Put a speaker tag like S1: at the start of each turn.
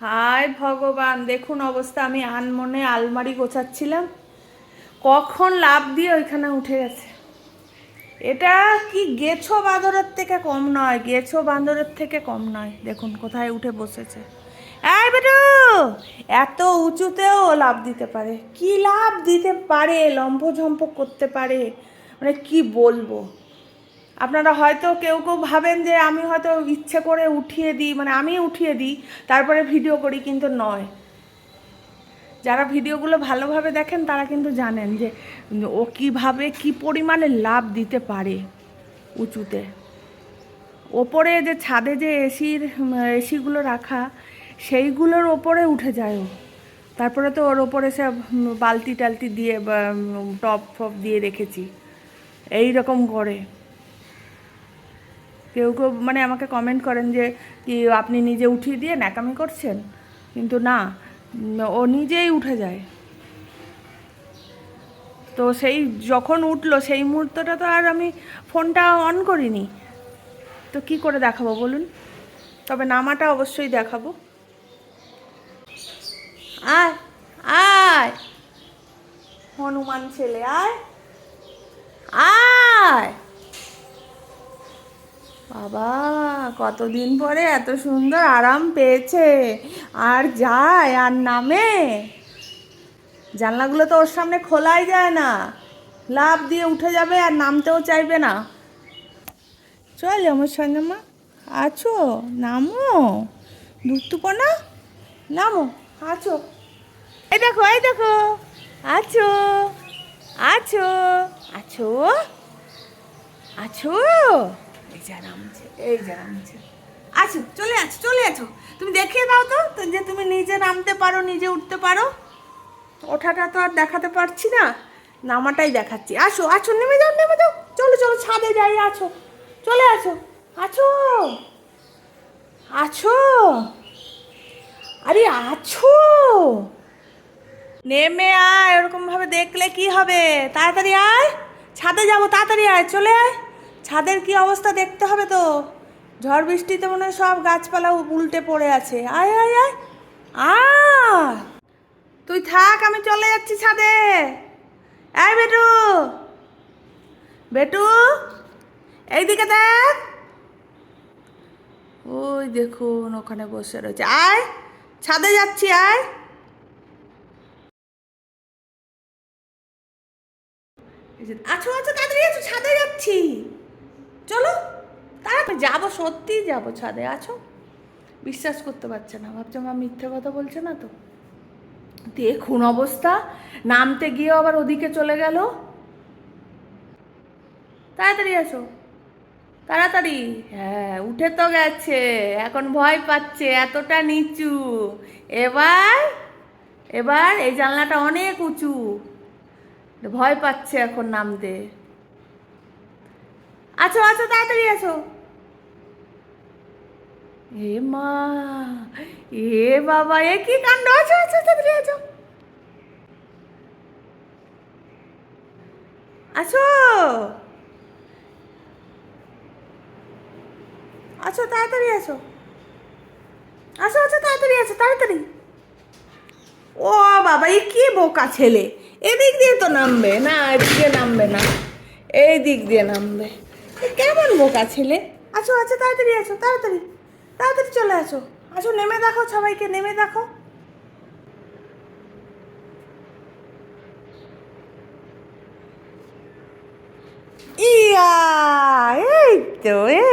S1: হায় ভগবান, দেখুন অবস্থা, আমি আনমনে আলমারি গোছাচ্ছিলাম। কখন লাভ দিয়ে ওইখানে উঠে গেছে। এটা কি গেছো বাঁদরের থেকে কম নয়, গেছো বাঁদরের থেকে কম নয়। দেখুন কোথায় উঠে বসেছে। এত উঁচুতেও লাভ দিতে পারে। কি লাভ দিতে পারে লম্ফঝম্প করতে পারে। মানে কি বলব? আপনারা হয়তো কেউ কেউ ভাবেন যে আমি হয়তো ইচ্ছে করে উঠিয়ে দিই মানে আমি উঠিয়ে দিই, তারপরে ভিডিও করি কিন্তু নয়। যারা ভিডিওগুলো ভালোভাবে দেখেন তারা কিন্তু জানেন যে ও কীভাবে কি পরিমাণে লাভ দিতে পারে উঁচুতে। ওপরে যে ছাদে যে এসির এসিগুলো রাখা, সেইগুলোর ওপরে উঠে যায় ও। তারপরে তো ওর ওপরে সে বালতি টালতি দিয়ে টপ ফপ দিয়ে রেখেছি। এই রকম করে। কেউ কেউ মানে আমাকে কমেন্ট করেন যে, কি আপনি নিজে উঠিয়ে দিয়ে ন্যাকামি করছেন? কিন্তু না ও নিজেই উঠে যায়। তো সেই যখন উঠল, সেই মুহূর্তটা তো আর আমি ফোনটা অন করিনি। তো কি করে দেখাবো বলুন? তবে নামাটা অবশ্যই দেখাবো। আয় আয়! হনুমান ছেলে, আয়! আয়! বাবা, কতদিন পরে এত সুন্দর আরাম পেয়েছে। আর যায়, আর নামে। জানলাগুলো তো ওর সামনে খোলাই যায় না। লাভ দিয়ে উঠে যাবে আর নামতেও চাইবে না। চল আমার সঙ্গে মা। আছো? নামো? দুত্তুপনা নামো। আছো। এই দেখো এই দেখো। আছো। আছো। আছো? আছো? এই যা নামছে এই যা নামছে আছো চলে আছো চলে আছো। তুমি দেখিয়ে দাও তো যে তুমি নিজে নামতে পারো, নিজে উঠতে পারো। ওঠাটা তো আর দেখাতে পারছি না, নামাটাই দেখাচ্ছি। আসো আসো, নেমে যাও নেমে যাও। চলো চলো, ছাদে যাই, আছো। চলে আসো আছো। আছো। আরে, আছো। নেমে আয় ওরকম ভাবে দেখলে কি হবে? তাড়াতাড়ি আয়। ছাদে যাব, তাড়াতাড়ি আয়, চলে আয়। ছাদের কি অবস্থা দেখতে হবে তো? ঝড় বৃষ্টিতে মনে হয় সব গাছপালা উল্টে পড়ে আছে। আয় আয় আয়। আয়। তুই থাক, আমি চলে যাচ্ছি ছাদে। এই বেটু। বেটু, এইদিকে দেখ। ওই দেখুন, ওখানে বসে রয়েছে। আয়, ছাদে যাচ্ছি, আয়। আছো আছো, তাড়াতাড়ি আছো, ছাদে যাচ্ছি। চলো, তাড়াতাড়ি। যাব সত্যি যাব, ছাদে আছো? বিশ্বাস করতে পারছে না, ভাবছে মা মিথ্যে কথা বলছে না তো? দেখুন অবস্থা, নামতে গিয়েও আবার ওদিকে চলে গেল। তাড়াতাড়ি আসো, তাড়াতাড়ি। হ্যাঁ উঠে তো গেছে, এখন ভয় পাচ্ছে, এতটা নিচু। এবার এবার এই জানলাটা অনেক উঁচু। ভয় পাচ্ছে এখন নামতে। আছো আছো, তাড়াতাড়ি আছো। এ মা, এ বাবা, এ কি কাণ্ড? আছো আছো, তাড়াতাড়ি আছো। আছো। আছো, তাড়াতাড়ি আছো। আছো আছো, তাড়াতাড়ি আছো, তাড়াতাড়ি। ও বাবা, এ কি বোকা ছেলে। এদিক দিয়ে তো নামবে না, এদিক নামবে না। এই দিক দিয়ে নামবে। কেমন বোকা ছেলে? আছো আছো তাড়াতাড়ি আছো তাড়াতাড়ি। তাড়াতাড়ি চলে আসো। আসো, নেমে দেখো সবাইকে, নেমে দেখো। ইয়া, এই তো, এই।